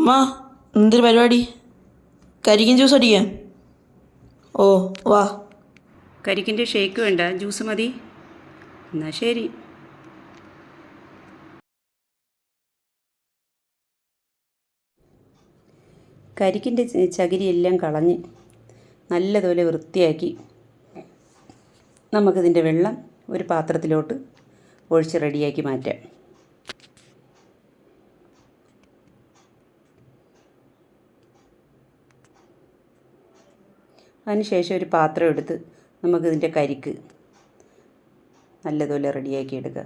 ഉമ്മ എന്തൊരു പരിപാടി? കരിക്കും ജ്യൂസ് അടിക്കാൻ. ഓ വാ. കരിക്കിന്റെ ഷേക്ക് വേണ്ട ജ്യൂസ് മതി. എന്നാൽ ശരി. കരിക്കിന്റെ ചകിരിയെല്ലാം കളഞ്ഞ് നല്ലതുപോലെ വൃത്തിയാക്കി നമുക്കിതിന്റെ വെള്ളം ഒരു പാത്രത്തിലോട്ട് ഒഴിച്ച് റെഡിയാക്കി മാറ്റാം. അതിനുശേഷം ഒരു പാത്രം എടുത്ത് നമുക്കിതിന്റെ കരിക്ക് നല്ലതുപോലെ റെഡിയാക്കി എടുക്കുക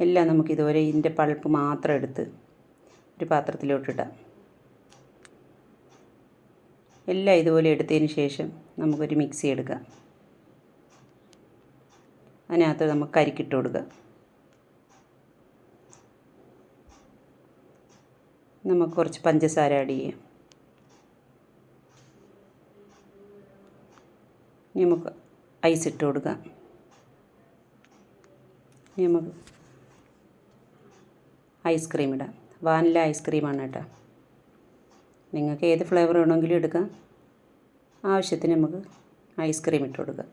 എല്ലാം നമുക്കിതുപോലെ ഇതിന്റെ പൾപ്പ് മാത്രം എടുത്ത് ഒരു പാത്രത്തിലോട്ടിടാം എല്ലാം ഇതുപോലെ എടുത്തതിന് ശേഷം നമുക്കൊരു മിക്സി എടുക്കാം. അതിനകത്ത് നമുക്ക് കരിക്കിട്ട് കൊടുക്കുക നമുക്ക് കുറച്ച് പഞ്ചസാര ആഡ് ചെയ്യാം. നമുക്ക് ഐസ് ഇട്ട് കൊടുക്കാം. നമുക്ക് ഐസ്ക്രീം ഇടാം. വാനില ഐസ്ക്രീമാണ് കേട്ടോ. നിങ്ങൾക്ക് ഏത് ഫ്ലേവർ വേണമെങ്കിലും എടുക്കാം. ആവശ്യത്തിന് നമുക്ക് ഐസ്ക്രീം ഇട്ട് കൊടുക്കാം.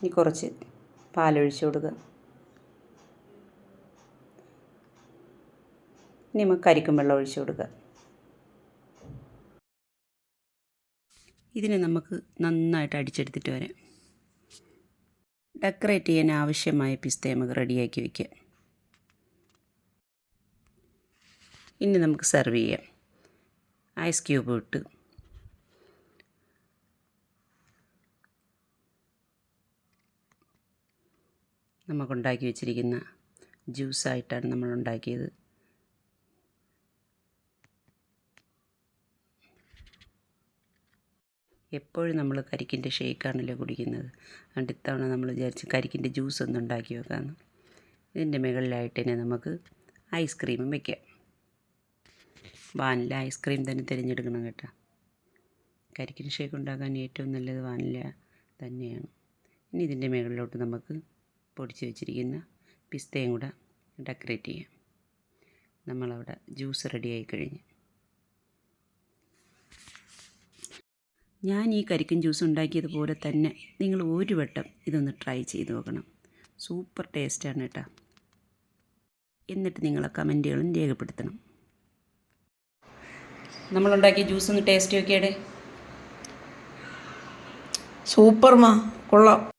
ഇനി കുറച്ച് പാലൊഴിച്ച് കൊടുക്കുക ഇനി നമുക്ക് കരിക്കും വെള്ളം ഒഴിച്ചു കൊടുക്കുക. ഇതിനെ നമുക്ക് നന്നായിട്ട് അടിച്ചെടുത്തിട്ട് വരാം. ഡെക്കറേറ്റ് ചെയ്യാൻ ആവശ്യമായ പിസ്ത നമുക്ക് റെഡിയാക്കി വയ്ക്കാം ഇനി നമുക്ക് സെർവ് ചെയ്യാം. ഐസ് ക്യൂബ് ഇട്ട്. നമുക്കുണ്ടാക്കി വെച്ചിരിക്കുന്ന ജ്യൂസായിട്ടാണ് നമ്മൾ ഉണ്ടാക്കിയത് എപ്പോഴും നമ്മൾ കരിക്കിന്റെ ഷേക്കാണല്ലോ കുടിക്കുന്നത്. അതുകൊണ്ട് ഇത്തവണ നമ്മൾ വിചാരിച്ച് കരിക്കിന്റെ ജ്യൂസ് ഒന്ന് ഉണ്ടാക്കി വെക്കാമെന്ന് ഇതിന്റെ മുകളിലായിട്ട് തന്നെ നമുക്ക് ഐസ്ക്രീമും വെക്കാം. വാനില ഐസ്ക്രീം തന്നെ തിരഞ്ഞെടുക്കണം കേട്ടോ. കരിക്കിന് ഷേക്ക് ഉണ്ടാക്കാൻ ഏറ്റവും നല്ലത് വാനില തന്നെയാണ്. ഇനി ഇതിന്റെ മുകളിലോട്ട് നമുക്ക് പൊടിച്ച് വെച്ചിരിക്കുന്ന പിസ്തയും കൂടെ ഡെക്കറേറ്റ് ചെയ്യാം. നമ്മളവിടെ ജ്യൂസ് റെഡിയായി കഴിഞ്ഞ്. ഞാൻ ഈ കരിക്കൻ ജ്യൂസ് ഉണ്ടാക്കിയതുപോലെ തന്നെ നിങ്ങൾ ഒരു വട്ടം ഇതൊന്ന് ട്രൈ ചെയ്ത് നോക്കണം. സൂപ്പർ ടേസ്റ്റാണ് കേട്ടോ എന്നിട്ട് നിങ്ങളെ കമന്റുകളും രേഖപ്പെടുത്തണം. നമ്മളുണ്ടാക്കിയ ജ്യൂസ് ഒന്ന് ടേസ്റ്റ് നോക്കിയാടെ? സൂപ്പർമാ കൊള്ളാം.